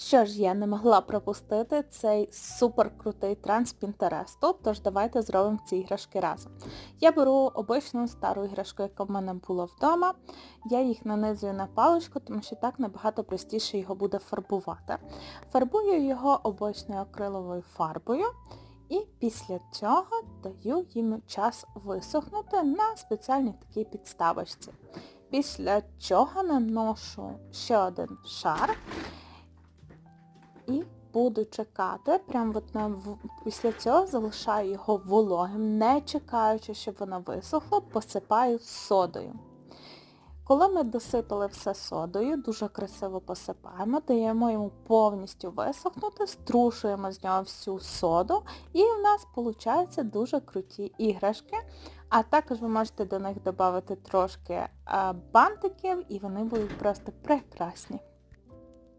Що ж, я не могла пропустити цей суперкрутий тренд з Пінтересту, тож давайте зробимо ці іграшки разом. Я беру обичну стару іграшку, яка в мене була вдома. Я їх нанизую на паличку, тому що так набагато простіше його буде фарбувати. Фарбую його обичною акриловою фарбою. І після цього даю їм час висохнути на спеціальній такій підставочці. Після чого наношу ще один шар буду чекати, прям от на, після цього залишаю його вологим, не чекаючи, щоб воно висохло, посипаю содою. Коли ми досипали все содою, дуже красиво посипаємо, даємо йому повністю висохнути, струшуємо з нього всю соду і в нас виходять дуже круті іграшки. А також ви можете до них додати трошки бантиків і вони будуть просто прекрасні.